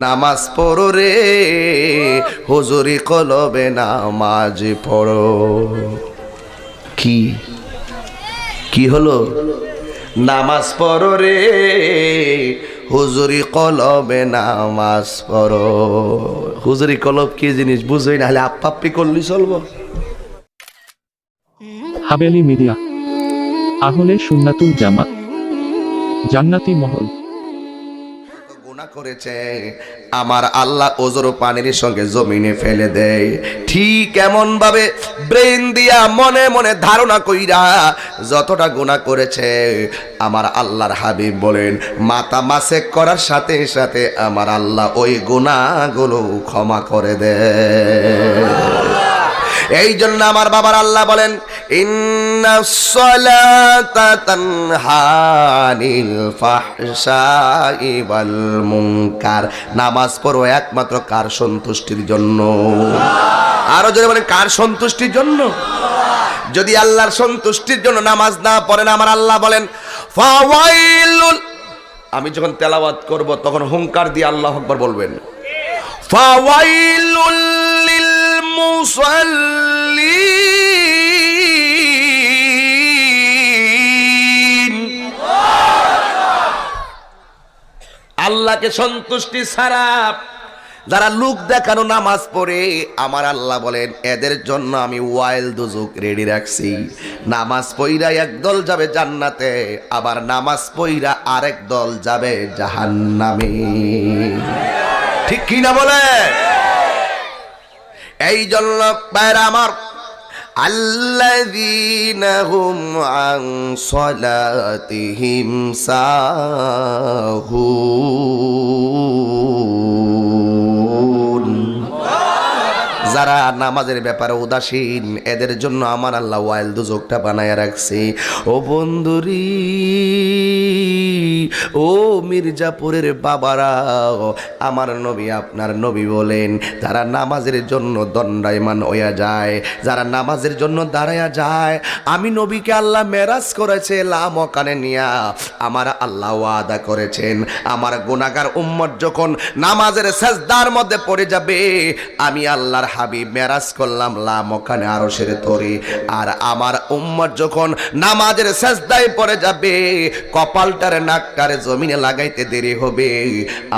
নামাজ পড়ো রে, হুজুরি কলবে নামাজ পড়ো। কি? কি হলো? নামাজ পড়ো রে, হুজুরি কলবে নামাজ পড়ো। হুজুরি কলব কি জিনিস? বুঝই না হলে আপ্পাপ্পি করলি চলবো। হাবেলি মিডিয়া। আহলে সুন্নাতুল জামাত। জান্নাতি মহল। করেছে, আমার আল্লাহ ওজোর পানির সঙ্গে জমিনে ফেলে দেয়। ঠিক এমন ভাবে ব্রেন দিয়া মনে মনে ধারণা কইরা যতটা গুণা করেছে, আমার আল্লাহর হাবিব বলেন, মাতা মাসে করার সাথে সাথে আমার আল্লাহ ওই গুণাগুলো ক্ষমা করে দেয়। এই জন্য আমার বাবার আল্লাহ বলেন মুনকার নামাজ পড়ো একমাত্র কার সন্তুষ্টির জন্য? আরও যদি বলেন, কার সন্তুষ্টির জন্য? যদি আল্লাহর সন্তুষ্টির জন্য নামাজ না পড়েন, আমার আল্লাহ বলেন আমি যখন তেলাওয়াত করব, তখন হুঙ্কার দিয়ে আল্লাহ আকবার বলবেন, ফাওয়াইলুল লিল মুসাল্লিন। আল্লাহকে সন্তুষ্টি ছাড়া যারা লোক দেখানো নামাজ পড়ে, আমার আল্লাহ বলেন, এদের জন্য আমি ওয়াইল দুজুক রেডি রাখছি। নামাজ পইরা এক দল যাবে জান্নাতে, আবার নামাজ পইরা আরেক দল যাবে জাহান্নামে। ঠিক কি না বলে এই জন্য বাইরে আমার الذين هم عن صلاتهم ساهون যারা নামাজের ব্যাপারে উদাসীন, এদের জন্য আমার আল্লাহ ওয়াইল দুজকটা বানায় রাখছি। ও বন্ধুরি, ও মির্জাপুরের বাবারা, আমার নবী আপনার নবী বলেন, যারা নামাজের জন্য দণ্ডায়মান হইয়া যায়, যারা নামাজের জন্য দাঁড়ায়া যায়, আমি নবীকে আল্লাহ মেরাজ করেছে লামকানে নিয়া আমার আল্লাহ আদা করেছেন। আমার গুনাগার উম্মত যখন নামাজের সেজদার মধ্যে পড়ে যাবে, আমি আল্লাহর হাবিব মেরাজ করলাম লামকানে আরও সেরে তরি আর আমার উম্মত যখন নামাজের সেজদায় পড়ে যাবে, কপালটারে নাকটারে জমিনে লাগাইতে দেরি হবে।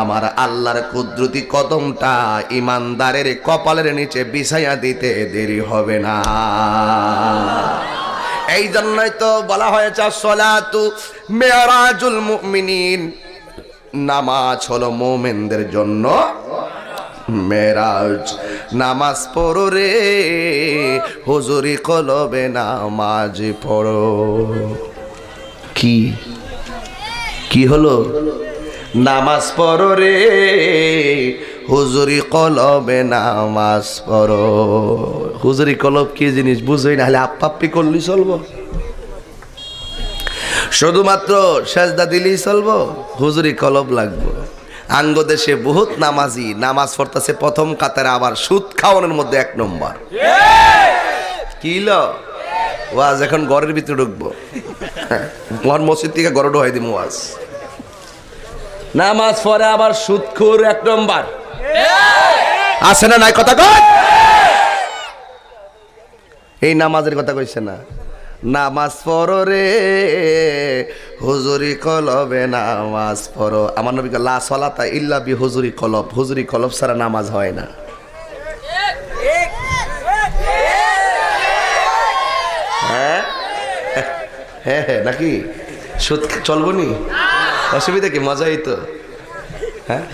আমার আল্লাহর কুদরতি কদমটা ইমানদারের কপালের নিচে বিছাইয়া দিতে দেরি হবে না। এই জন্যই তো বলা হয়েছে, সলাতু মেরাজুল মুমিনিন। নামাজ হলো মোমেনদের জন্য মেরাজ নামাজ পড়ো রে, হুজুরি কলবে নামাজ পড়ো। কি? কি হলো? নামাজ পড়ো রে, হুজুরি কলবে নামাজ পড়ো। হুজুরি কলব কি জিনিস? বুঝই না হলে আপ্পাপ্পি করলি চলবো। শুধুমাত্র সেজদা দিলেই চলবো, হুজুরি কলব লাগবো। আঙ্গ দেশে বহুত নামাজি, নামাজ পড়তেছে, প্রথম কাতারে আবার সুদ খাওয়ানোর মধ্যে এক নম্বর। কি ল ওয়াজ, এখন ঘরের ভিতরে ঢুকবো। মহান মসজিদ থেকে ঘরে ঢোয়াই দিব ওয়াজ। নামাজ পড়ে আবার সুদখোর এক নম্বর। আছে না নাই কথা এই নামাজের কথা কইছে না। নামাজ পড়ো রে হুজুরি কলবে নামাজ পড়ো। আমার নবী লা সলাতা ইল্লা বি হুজুরি কলব। হুজুরি কলব ছাড়া নামাজ হয় না। হ্যাঁ? হ্যাঁ হ্যাঁ নাকি? সুদ চলবো নি? অসুবিধা কি? মজাই তো। হ্যাঁ?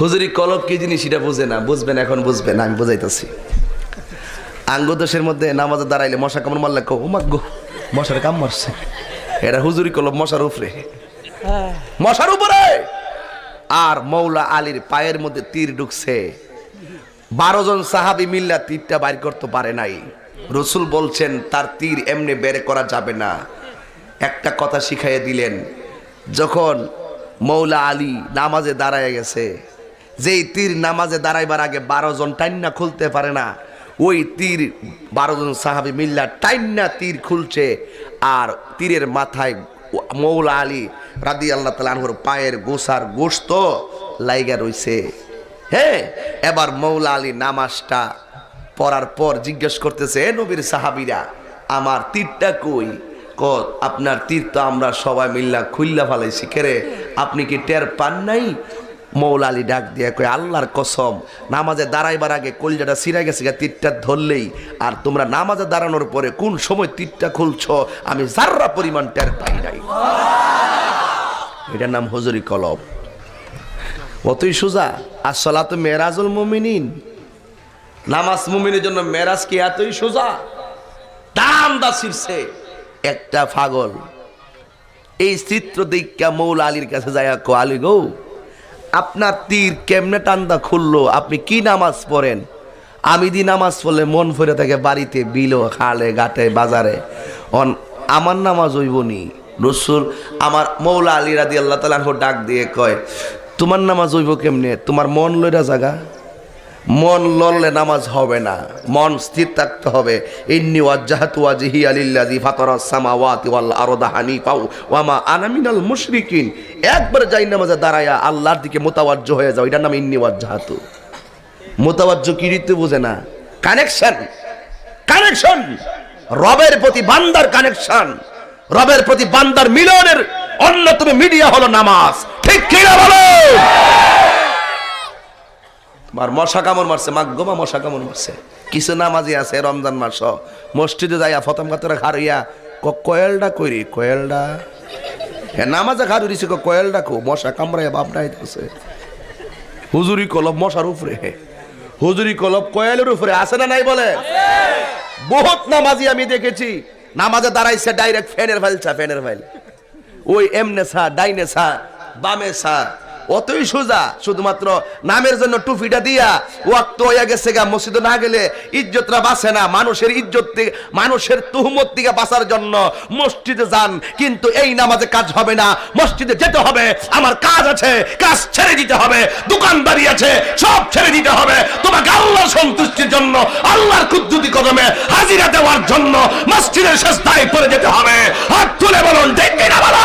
হুজুরি কলব কি জিনিস এটা বুঝে না। বুঝবেন, এখন বুঝবেন, আমি বুঝাইতেছি। আঙ্গ দোষের মধ্যে নামাজে দাঁড়াইলে মশা কামড় মারলে কো গো, মশার কাম মারছে এটা হুজুরি কলব মশার উপরে। মশার উপরে! আর মৌলা আলীর পায়ের মধ্যে তীর ঢুকছে। বারো জন সাহাবি মিল্লা তীরটা বাইর করতে পারে নাই। রসুল বলছেন তার তীর এমনি বের করা যাবে না। একটা কথা শিখাইয়ে দিলেন যখন মৌলা আলী নামাজে দাঁড়ায় গেছে যেই তীর নামাজে দাঁড়াইবার আগে বারো জন টাইন্না খুলতে পারে না ওই তীর বারো জন সাহাবি মিল্লা টাইন্না তীর খুলছে আর তীরের মাথায় মৌলা আলী রাদি আল্লাহ তালাহুর পায়ের গোসার গোস্ত লাইগা রইছে। হ্যাঁ এবার মৌলা আলী নামাজটা পড়ার পর জিজ্ঞেস করতেছে, "এ নবীর সাহাবিরা, আমার তীরটা কই? ক আপনার তীর তো আমরা সবাই মিল্লা খুল্লা ফালাইছি। কেরে আপনি কি টের পান নাই? মৌলা আলী ডাক দিয়ে কয়, আল্লাহর কসম, নামাজে দাঁড়াইবার আগে কলজাটা সিরা গেছে তীরটা ধরলেই। আর তোমরা নামাজে দাঁড়ানোর পরে কোন সময় তীরটা খুলছ, আমি যার্রা পরিমাণ টের পাই নাই। এটার নাম হজরি কলব অতই সোজা আসলা তো মেরাজুল মুমিনিন। নামাজ মুমিনের জন্য মেরাজ কি এতই সোজা? দাম দা শীর্ষে একটা পাগল, এই চিত্র দেখা মৌল আলীর কাছে যায় কো আলী গো আপনার তীর কেমনে টান্দা খুললো? আপনি কি নামাজ পড়েন? আমি দি নামাজ পড়লে মন ফিরে থাকে বাড়িতে বিলো খালে ঘাটে বাজারে। অন, আমার নামাজ হইবনি রসুল আমার মৌলা আলী রাদি আল্লাহ তালা ডাক দিয়ে কয়, তোমার নামাজ হইব কেমনে? তোমার মন লইরা জাগা। মন লড়লে নামাজ হবে না, মন স্থির থাকতে হবে। ইন্নি ওয়াজ্জাহাতু ওয়াজহি আলিল্লাযী ফাতারাস সামাওয়াতি ওয়াল আরদা হানিফাও ওয়া মা আনা মিনাল মুশরিকিন। একবার যাই নামাজে দাঁড়ায়া আল্লাহর দিকে মোতাওয়াজ্জ হয়ে যাও, এটার নাম ইন্নি ওয়াজ্জাহাতু। মোতাবাজ্য কি রীতি বোঝে না? Connection connection. রবের প্রতি বান্দার কানেকশন, রবের প্রতি বান্দার মিলনের অন্যতম মিডিয়া হলো নামাজ। ঠিক কিনা বলো? আর মশা কামড় মারছে মাগ্গমা মশা কামড় মারছে। কিছু নামাজি আছে রমজান মাস মসজিদে যাইয়া ফতম কাতরে খারিয়া ক কয়েলটা কইরি কয়েলটা হ্যাঁ নামাজে খারু দিছে ক কয়েলটা কো? মশা কামড়াইয়া বাপটা আইতেছে হুজুরি কলব মশার উপরে। হুজুরি কলব কয়েলের উপরে, আছে না নাই বলে? বহুত নামাজি আমি দেখেছি। নামাজে দাঁড়াইছে ডাইরেক্ট ফ্যানের ফাইল, চা ফ্যানের ফাইল। ওই এমনে সা ডাইনে সা বামে সা অতই সোজা। শুধুমাত্র নামের জন্য টুপিটা দিয়া ওয়াক্ত হইয়া গেছে গা, মসজিদে না গেলে ইজ্জতরা বাঁচে না। মানুষের ইজ্জত মানুষের তুহমত থেকে বাঁচার জন্য মসজিদে যান, কিন্তু এই নামাজে কাজ হবে না। মসজিদে যেতে হবে, আমার কাজ আছে, কাজ ছেড়ে দিতে হবে, দোকানদারি আছে, সব ছেড়ে দিতে হবে। তোমাকে আল্লাহ সন্তুষ্টির জন্য আল্লাহর কুদ্দুতি কদমে হাজিরা দেওয়ার জন্য মসজিদের শেষদায় পড়ে যেতে হবে হাত তুলে বলুন ঠিক কিনা বলো